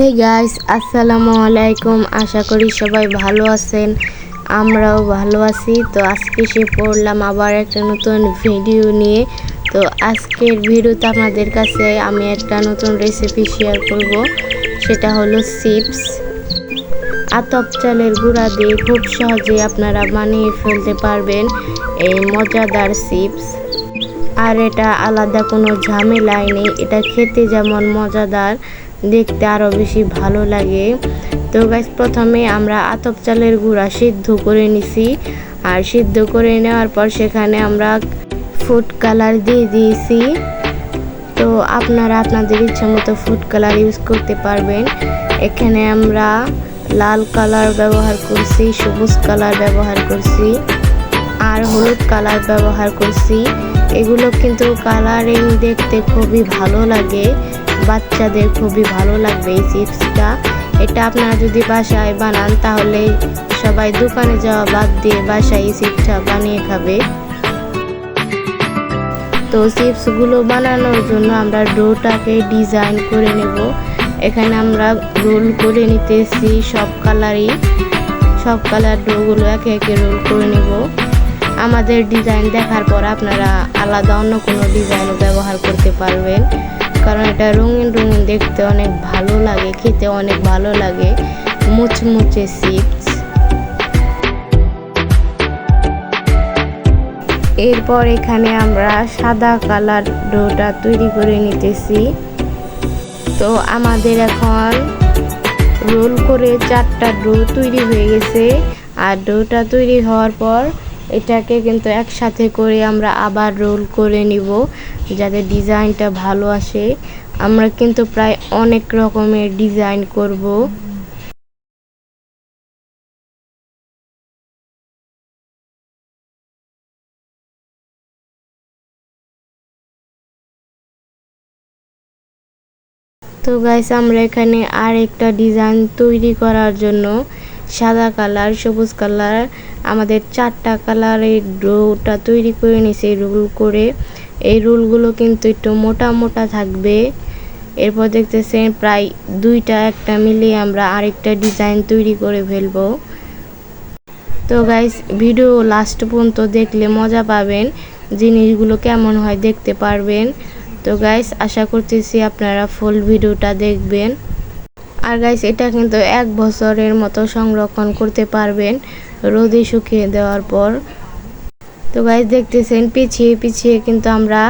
Hey guys আসসালামু আলাইকুম। আশা করি সবাই ভালো আছেন। আমরাও ভালো আছি। তো আজকে সে পড়লাম আবার একটা নতুন ভিডিও নিয়ে। তো আজকের ভিডিওতে আমাদের কাছে আমি একটা নতুন রেসিপি শেয়ার করব। সেটা হলো চিপস আতপ চালের গুঁড়া দিয়ে খুব সহজে আপনারা বানিয়ে ফেলতে পারবেন এই মজাদার চিপস আর এটা আলাদা কোনো ঝামেলাই নেই। এটা খেতে যেমন মজাদার। দেখতে আরও বেশি ভালো লাগে। তো গাছ প্রথমে আমরা আতপ চালের গুঁড়া সিদ্ধ করে নিছি। আর সিদ্ধ করে নেওয়ার পর সেখানে আমরা ফুড কালার দিয়ে দিয়েছি। তো আপনারা আপনাদের ইচ্ছা মতো ফুড কালার ইউজ করতে পারবেন। এখানে আমরা লাল কালার ব্যবহার করছি, সবুজ কালার ব্যবহার করছি, আর হলুদ কালার ব্যবহার করছি। এগুলো কিন্তু কালারিং দেখতে খুবই ভালো লাগে। বাচ্চাদের খুবই ভালো লাগবে এই চিপসটা। এটা আপনারা যদি বাসায় বানান, তাহলে সবাই দোকানে যাওয়া বাদ দিয়ে বাসায় এই চিপসটা বানিয়ে খাবে। তো চিপসগুলো বানানোর জন্য আমরা ডোটাকে ডিজাইন করে নেব। এখানে আমরা রোল করে নিতেছি সব কালারই। সব কালার ডোগুলো একে একে রোল করে নেব। আমাদের ডিজাইন দেখার পর আপনারা আলাদা অন্য কোনো ডিজাইনও ব্যবহার করতে পারবেন। কারণ এটা রঙিন রঙিন দেখতে অনেক ভালো লাগে, খেতে অনেক ভালো লাগে। মুচমুচে চিপস। এরপর এখানে আমরা সাদা কালার ডোটা তৈরি করে নিতেছি। তো আমাদের এখন রোল করে চারটা ডো তৈরি হয়ে গেছে। আর ডোটা তৈরি হওয়ার পর এটাকে কিন্তু একসাথে করে আমরা আবার রোল করে নিব, যাতে ডিজাইনটা ভালো আসে। আমরা কিন্তু প্রায় অনেক রকমের ডিজাইন করব। তো গাইস আমরা এখানে আর একটা ডিজাইন তৈরি করার জন্য সাদা কালার, সবুজ কালার। আমাদের চারটা কালারের ডোটা তৈরি করে নিছে রোল করে। এই রোলগুলো কিন্তু একটু মোটা মোটা থাকবে। এরপর দেখতেছেন প্রায় দুইটা একটা মিলিয়ে আমরা আরেকটা ডিজাইন তৈরি করে ফেলব। তো গাইস ভিডিও লাস্ট পর্যন্ত দেখলে মজা পাবেন। জিনিসগুলো কেমন হয় দেখতে পারবেন। তো গাইস আশা করতেছি আপনারা ফুল ভিডিওটা দেখবেন। আর গাইস এটা কিন্তু এক বছরের মতো সংরক্ষণ করতে পারবেন রোদে শুকিয়ে দেওয়ার পর। তো গাইস দেখতেছেন, পিছিয়ে পিছিয়ে কিন্তু আমরা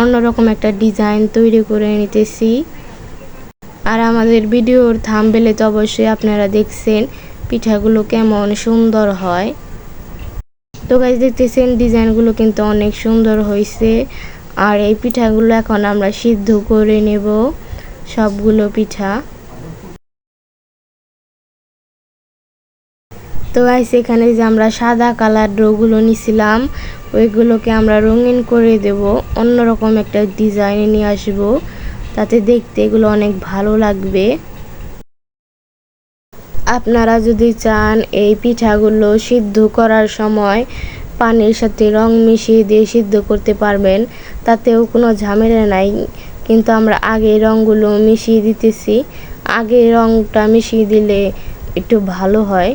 অন্যরকম একটা ডিজাইন তৈরি করে নিতেছি। আর আমাদের ভিডিওর থামবেলে তো অবশ্যই আপনারা দেখছেন পিঠাগুলো কেমন সুন্দর হয়। তো গাইস দেখতেছেন ডিজাইনগুলো কিন্তু অনেক সুন্দর হয়েছে আর এই পিঠাগুলো এখন আমরা সিদ্ধ করে নেব সবগুলো পিঠা। তো গাইস এখানে যে আমরা সাদা কালার ড্রোগুলো নিছিলাম, ওইগুলোকে আমরা রঙিন করে দেব। অন্যরকম একটা ডিজাইনে নিয়ে আসব। তাতে দেখতে এগুলো অনেক ভালো লাগবে। আপনারা যদি চান এই পিঠাগুলো সিদ্ধ করার সময় পানির সাথে রং মিশিয়ে দিয়ে সিদ্ধ করতে পারবেন, তাতেও কোনো ঝামেলা নাই। কিন্তু আমরা আগে রঙগুলো মিশিয়ে দিতেছি। আগে রংটা মিশিয়ে দিলে একটু ভালো হয়।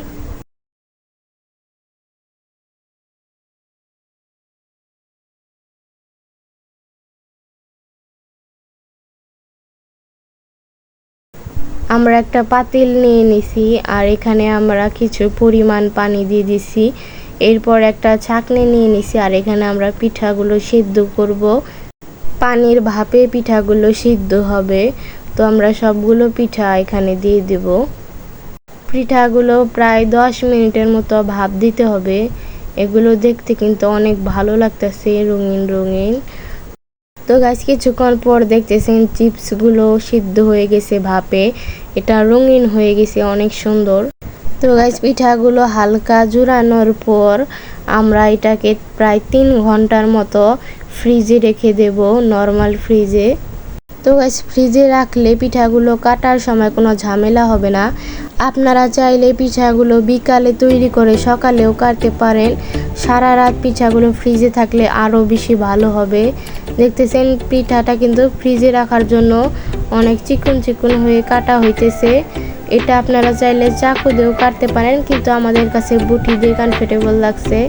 আমরা একটা পাতিল নিয়ে নিছি, আর এখানে আমরা কিছু পরিমাণ পানি দিয়ে দিছি। এরপর একটা ছাকনি নিয়ে নিছি, আর এখানে আমরা পিঠাগুলো সিদ্ধ করব। পানির ভাপে পিঠাগুলো সিদ্ধ হবে। তো আমরা সবগুলো পিঠা এখানে দিয়ে দেব। পিঠাগুলো প্রায় দশ মিনিটের মতো ভাপ দিতে হবে। এগুলো দেখতে কিন্তু অনেক ভালো লাগতেছে রঙিন রঙিন। তো গাছ কিছুক্ষণ পর দেখতেছেন চিপসগুলো সিদ্ধ হয়ে গেছে ভাপে। এটা রঙিন হয়ে গেছে, অনেক সুন্দর। তো গাছ পিঠাগুলো হালকা জুড়ানোর পর আমরা এটাকে প্রায় তিন ঘণ্টার মতো ফ্রিজে রেখে দেব নর্মাল ফ্রিজে তো গাইস ফ্রিজে রাখলে পিঠাগুলো কাটার সময় কোনো ঝামেলা হবে না। আপনারা চাইলে পিঠাগুলো বিকালে তৈরি করে সকালেও কাটতে পারেন। সারা রাত পিঠাগুলো ফ্রিজে থাকলে আরও বেশি ভালো হবে। দেখতেছেন, পিঠাটা কিন্তু ফ্রিজে রাখার জন্য অনেক চিকন চিকন হয়ে কাটা হইতেছে। এটা আপনারা চাইলে চাকু দিয়েও কাটতে পারেন, কিন্তু আমাদের কাছে বুটি দিয়ে কমফর্টেবল লাগছে।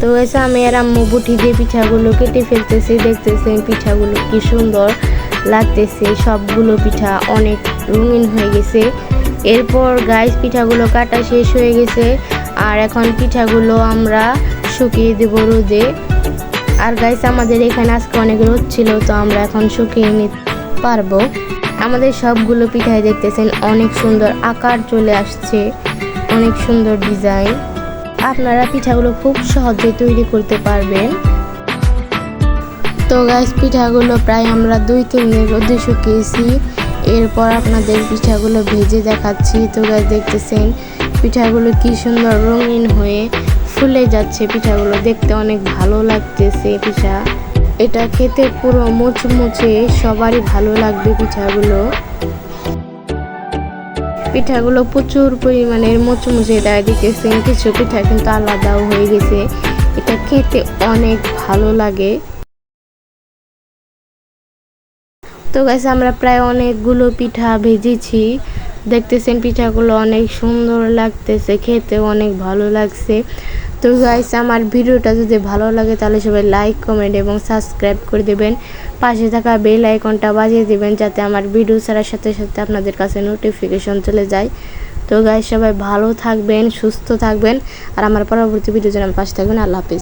তো এসে আমি আর আম্মু বুটি দিয়ে পিঠাগুলো কেটে ফেলতেছি, দেখতেছেন পিঠাগুলো কি সুন্দর লাগতেছে। সবগুলো পিঠা অনেক রঙিন হয়ে গেছে। এরপর গাইস পিঠাগুলো কাটা শেষ হয়ে গেছে। আর এখন পিঠাগুলো আমরা শুকিয়ে দেবো রোদে। আর গাইস আমাদের এখানে আজকে অনেক রোদ ছিল, তো আমরা এখন শুকিয়ে নিতে পারব। আমাদের সবগুলো পিঠাই দেখতেছেন, অনেক সুন্দর আকার চলে আসছে, অনেক সুন্দর ডিজাইন আপনারা পিঠাগুলো খুব সহজে তৈরি করতে পারবেন। তো গাইস পিঠাগুলো প্রায় আমরা দুই তিন দিন রোদে শুকিয়েছি। এরপর আপনাদের পিঠাগুলো ভেজে দেখাচ্ছি। তো গাইস দেখতেছেন পিঠাগুলো কি সুন্দর রঙিন হয়ে ফুলে যাচ্ছে। পিঠাগুলো দেখতে অনেক ভালো লাগতেছে পিঠা। এটা খেতে পুরো মুচমুচে, সবারই ভালো লাগবে পিঠাগুলো। পিঠাগুলো প্রচুর পরিমাণের মুচমুচে দেয় দিতেছেন কিছু পিঠা কিন্তু আলাদাও হয়ে গেছে। এটা খেতে অনেক ভালো লাগে। তো গাছ আমরা প্রায় অনেকগুলো পিঠা ভেজেছি। দেখতেছেন পিঠাগুলো অনেক সুন্দর লাগতেছে খেতে অনেক ভালো লাগছে। তো গাইস আমার ভিডিওটা যদি ভালো লাগে তাহলে সবাই লাইক কমেন্ট এবং সাবস্ক্রাইব করে দেবেন। পাশে থাকা বেল আইকনটা বাজিয়ে দেবেন যাতে আমার ভিডিও ছাড়ার সাথে সাথে আপনাদের কাছে নোটিফিকেশন চলে যায়। তো গাইস সবাই ভালো থাকবেন, সুস্থ থাকবেন। আর আমার পরবর্তী ভিডিও যেন পাশে থাকবেন। আল্লাহ হাফিজ।